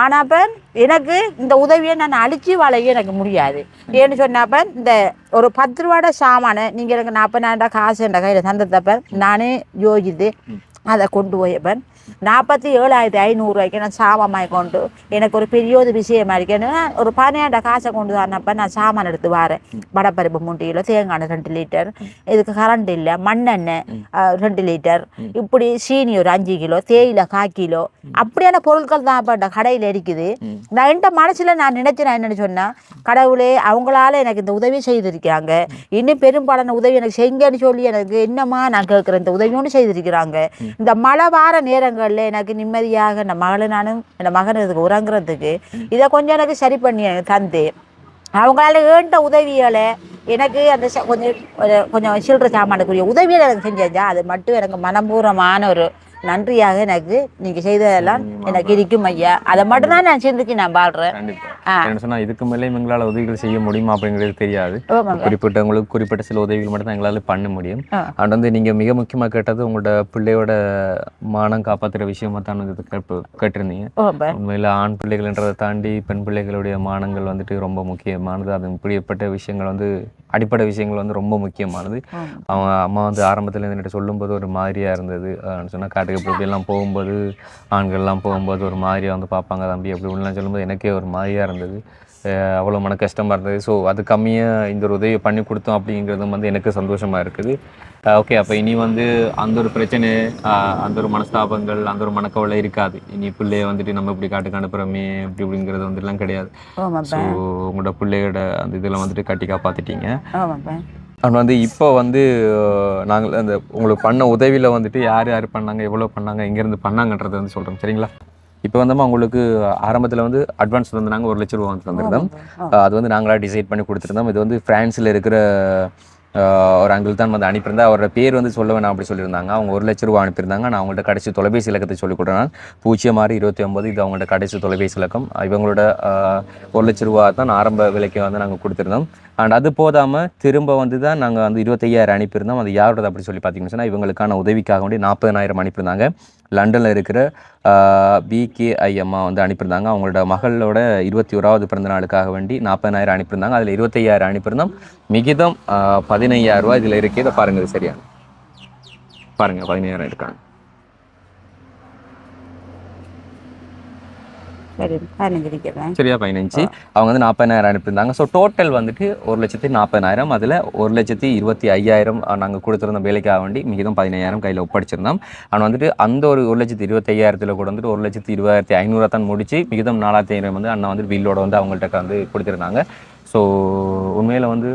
ஆனால் பெண் எனக்கு இந்த உதவியை நான் அழிச்சு வாழையே எனக்கு முடியாது. ஏன்னு சொன்னாப்பன் இந்த ஒரு பத்து ரூபாட சாமானை நீங்கள் எனக்கு நாற்பதாயிரம் காசு என்ற கையில் தந்ததப்ப நானே யோசித்து அதை கொண்டு போயப்பன் நாற்பத்தி ஏழாயிரத்தி ஐநூறுரூவாய்க்கு நான் சாமான் கொண்டு எனக்கு ஒரு பெரிய ஒரு விஷயமா இருக்கேன்னு ஒரு பதினேழு காசை கொண்டு தானப்ப நான் சாமான் எடுத்து வரேன். வடப்பருப்பு மூணு கிலோ தேங்காய் ரெண்டு லிட்டர் இதுக்கு கரண்ட் இல்லை மண்ணெண்ணெய் ரெண்டு லிட்டர் இப்படி சீனி ஒரு அஞ்சு கிலோ தேயிலை கால் கிலோ. அப்படியான பொருட்கள் தான் இப்போ கடையில் இருக்குது. நான் என்கிட்ட மனசில் நான் நினைச்சு நான் என்னன்னு சொன்னேன் கடவுளே அவங்களால எனக்கு இந்த உதவி செய்திருக்கிறாங்க. இன்னும் பெரும்பாலான உதவி எனக்கு செய்யுங்கன்னு சொல்லி எனக்கு என்னம்மா நான் கேட்குறேன் இந்த உதவியோடு செய்திருக்கிறாங்க. இந்த மழை வார நேரங்களில் எனக்கு நிம்மதியாக இந்த மகளை நானும் இந்த மகன் இதுக்கு உறங்குறதுக்கு இதை கொஞ்சம் எனக்கு சரி பண்ணி தந்து. அவங்களால ஏண்ட உதவிகளை எனக்கு அந்த கொஞ்சம் ஒரு- கொஞ்சம் சில்லற சாமானுக்குரிய உதவியை எனக்கு செஞ்சா அது மட்டும் எனக்கு மனப்பூர்வமான ஒரு நன்றியாக எனக்கு நீங்கள் செய்ததெல்லாம் எனக்கு இருக்கும் ஐயா. அதை மட்டும் தான் நான் சிந்திச்சு நான். என்ன சொன்னா இதுக்கு மேலே எங்களால் உதவிகள் செய்ய முடியுமா அப்படிங்கிறது தெரியாது. குறிப்பிட்டவங்களுக்கு குறிப்பிட்ட சில உதவிகள் மட்டும் தான் எங்களால் பண்ண முடியும். அண்ட் வந்து நீங்க மிக முக்கியமா கேட்டது உங்களோட பிள்ளையோட மானம் காப்பாத்துற விஷயமா தான் கேட்டிருந்தீங்க. உண்மையில ஆண் பிள்ளைகள்ன்றதை தாண்டி பெண் பிள்ளைகளுடைய மானங்கள் வந்துட்டு ரொம்ப முக்கியமானது. அது இப்படிப்பட்ட விஷயங்கள் வந்து அடிப்படை விஷயங்கள் வந்து ரொம்ப முக்கியமானது. அவங்க அம்மா வந்து ஆரம்பத்துல இருந்து என்கிட்ட சொல்லும்போது ஒரு மாதிரியா இருந்தது. சொன்னால் காட்டுக்கு இப்படி இப்படியெல்லாம் போகும்போது ஆண்கள்லாம் போகும்போது ஒரு மாதிரியா வந்து பார்ப்பாங்க தம்பி அப்படி இப்படிலாம் சொல்லும்போது எனக்கே ஒரு மாதிரியா இருந்தது. அவ்வளோ மன கஷ்டமா இருந்தது. ஸோ அது கம்மியாக இந்த ஒரு உதவியை பண்ணி கொடுத்தோம் அப்படிங்கிறதும் வந்து எனக்கு சந்தோஷமா இருக்குது. ஓகே அப்போ இனி வந்து அந்த ஒரு பிரச்சனை அந்த ஒரு மனஸ்தாபங்கள் அந்த ஒரு மனக்கவலை இருக்காது. இனி பிள்ளைய வந்துட்டு நம்ம இப்படி காட்டுக்கு அனுப்புகிறோமே இப்படி இப்படிங்கிறது வந்துட்டுலாம் கிடையாது. ஸோ உங்களோட பிள்ளையோட அந்த இதில் வந்துட்டு கட்டி காப்பாற்றிட்டீங்க அண்ட் வந்து இப்போ வந்து நாங்கள் அந்த உங்களுக்கு பண்ண உதவியில் வந்துட்டு யார் யார் பண்ணாங்க எவ்வளோ பண்ணாங்க எங்கேருந்து பண்ணாங்கன்றதை வந்து சொல்கிறோம் சரிங்களா? இப்போ வந்தோமா உங்களுக்கு ஆரம்பத்தில் வந்து அட்வான்ஸ் தந்தாங்க ஒரு லட்ச ரூபா வந்து தந்திருந்தோம் அது வந்து நாங்களாக டிசைட் பண்ணி கொடுத்துருந்தோம். இது வந்து ஃப்ரான்ஸில் இருக்கிற ஒரு அங்கிள் தான் வந்து அனுப்பியிருந்தா அவரோட பேர் வந்து சொல்ல வேணாம் அப்படி சொல்லியிருந்தாங்க. அவங்க ஒரு லட்ச ரூபா அனுப்பியிருந்தாங்க. நான் அவங்கள்ட்ட கடைசி தொலைபேசி இலக்கத்தை சொல்லி கொடுறேன் பூஜ்ஜியம் ஆறு இருபத்தி ஒம்பது இது அவங்கள்ட்ட கடைசி தொலைபேசி இலக்கம். இவங்களோட ஒரு லட்ச ரூபா தான் ஆரம்ப விலைக்கு வந்து நாங்கள் கொடுத்துருந்தோம். அண்ட் அது போதாமல் திரும்ப வந்து தான் நாங்கள் வந்து இருபத்தையாயிரம் அனுப்பியிருந்தோம். அது யாரோடது அப்படி சொல்லி பார்த்தீங்கன்னு சொன்னால் இவங்களுக்கான உதவிக்காக வேண்டி நாற்பதனாயிரம் அனுப்பியிருந்தாங்க. லண்டனில் இருக்கிற பிகேஐஎம்மா வந்து அனுப்பியிருந்தாங்க. அவங்களோட மகளோட இருபத்தி ஓராவது பிறந்த நாளுக்காக வேண்டி நாற்பதனாயிரம் அனுப்பியிருந்தாங்க. அதில் இருபத்தையாயிரம் அனுப்பியிருந்தோம். மிகிதம் ஆஹ், பதினையாயிரம் ரூபாய் இதில் இருக்கே. இதை பாருங்கள் சரியான பாருங்கள் பதினையாயிரம் இருக்காங்க சரி பதினஞ்சு இருக்கிறேன் சரியா பதினஞ்சு. அவங்க வந்து நாற்பதாயிரம் அனுப்பியிருந்தாங்க. ஸோ டோட்டல் வந்துட்டு ஒரு லட்சத்தி நாற்பதாயிரம் அதில் ஒரு லட்சத்தி இருபத்தி ஐயாயிரம் நாங்கள் கொடுத்துருந்த வேலைக்காக வேண்டி மிகிதம் பதினையாயிரம் கையில் ஒப்படைச்சிருந்தோம். ஆனால் வந்துட்டு அந்த ஒரு ஒரு லட்சத்தி இருபத்தி ஐயாயிரத்தில் கூட வந்துட்டு ஒரு லட்சத்தி இருபதாயிரத்தி ஐநூறு தான் முடிச்சு மிகிதம் நாலாயிரத்தி ஐநூறு வந்து அண்ணா வந்து பில்லோட வந்து அவங்கள்ட்ட வந்து கொடுத்துருந்தாங்க. ஸோ உண்மையில் வந்து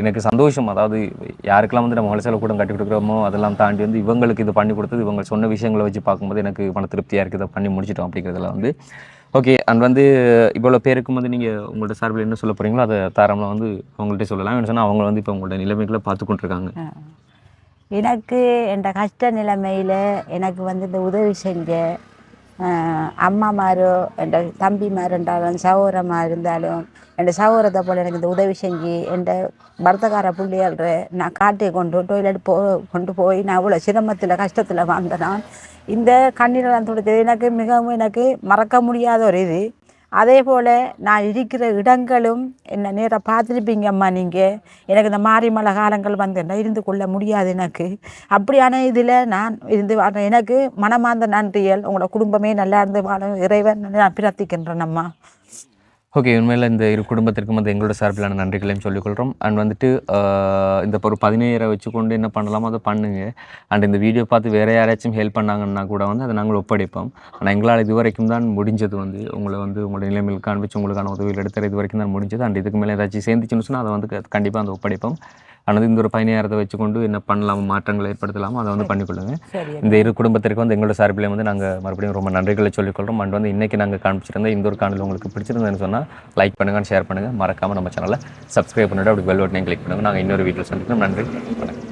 எனக்கு சந்தோஷம். அதாவது யாருக்கெல்லாம் வந்து நம்ம மனசில் கூட கட்டி கொடுக்குறோமோ அதெல்லாம் தாண்டி வந்து இவங்களுக்கு இது பண்ணி கொடுத்தது இவங்க சொன்ன விஷயங்களை வச்சு பார்க்கும்போது எனக்கு மன திருப்தியாக இருக்குது. இதை பண்ணி முடிச்சிட்டோம் அப்படிங்கிறதுல வந்து. ஓகே அண்ட் வந்து இவ்வளோ பேருக்கும் வந்து நீங்கள் உங்கள்ட்ட சார்பில் என்ன சொல்ல போகிறீங்களோ அதை தாராளமாக வந்து அவங்கள்ட்ட சொல்லலாம். சொன்னால் அவங்க வந்து இப்போ உங்களோட நிலைமைகளை பார்த்து கொண்டிருக்காங்க எனக்கு என் கஷ்ட நிலைமையில் எனக்கு வந்து இந்த உதவி செஞ்ச அம்மாமாரோ என் தம்பிமார் இருந்தாலும் சகோதரமாக இருந்தாலும் என் சகோதரத்தை போல் எனக்கு இந்த உதவி செஞ்சு என் பரதக்கார பிள்ளையாளரை நான் காட்டி கொண்டு டொய்லெட் போ கொண்டு போய் நான் அவ்வளோ சிரமத்தில் கஷ்டத்தில் வாழ்ந்தேன். இந்த கண்ணீரெல்லாம் துடைத்தது. எனக்கு மிகவும் எனக்கு மறக்க முடியாத ஒரு இது. அதே போல் நான் இருக்கிற இடங்களும் என்னை நேராக பார்த்துருப்பீங்கம்மா நீங்கள் எனக்கு இந்த மாரிமலை காலங்கள் வந்தேன்னா இருந்து கொள்ள முடியாது எனக்கு. அப்படியான இதில் நான் இருந்து எனக்கு மனமார்ந்த நன்றியல் உங்களோட குடும்பமே நல்லா இருந்து வாழும் இறைவன் நான் பிரார்த்திக்கின்றேன் அம்மா. ஓகே உண்மையில் இந்த இரு குடும்பத்திற்கும் வந்து எங்களோட சார்பிலான நன்றிகளையும் சொல்லிக்கொள்கிறோம் அண்ட் வந்துட்டு இந்த ஒரு பதினேழரை வச்சுக்கொண்டு என்ன பண்ணலாமோ அதை பண்ணுங்க. அண்ட் இந்த வீடியோ பார்த்து வேறு யாராச்சும் ஹெல்ப் பண்ணாங்கன்னா கூட வந்து அதை நாங்கள் ஒப்படைப்போம். ஆனால் எங்களால் இது வரைக்கும் தான் முடிஞ்சது வந்து உங்களை வந்து உங்களோட நிலைமையில் காண்பிச்சு உங்களுக்கான உதவிகள் எடுத்துகிற இது வரைக்கும் தான் முடிஞ்சது. அண்ட் இதுக்கு மேலே ஏதாச்சும் சேர்ந்துச்சுன்னு சொன்னால் அதை வந்து கண்டிப்பாக அந்த ஒப்படைப்போம். ஆனால் இந்த ஒரு பதினேழத்தை வச்சுக்கொண்டு என்ன பண்ணலாமோ மாற்றங்களை ஏற்படுத்தலாமோ அதை வந்து பண்ணிக்கொள்ளுங்க. இந்த இரு குடும்பத்திற்கு வந்து எங்களோட சார்பில் வந்து நாங்கள் மறுபடியும் ரொம்ப நன்றிகளை சொல்லிக்கொள்கிறோம் அண்ட் வந்து இன்றைக்கி நாங்கள் காமிச்சிருந்த இந்த ஒரு காணொலி உங்களுக்கு பிடிச்சிருந்ததுன்னு சொன்னால் லைக் பண்ணுங்கள் ஷேர் பண்ணுங்கள் மறக்காமல் நம்ம சேனலை சப்ஸ்கிரைப் பண்ணிவிட்டு அப்படி பெல் பட்டனையும் கிளிக் பண்ணுங்கள் நாங்கள் இன்னொரு வீட்டில் சந்திக்கிறோம். நன்றி வணக்கம்.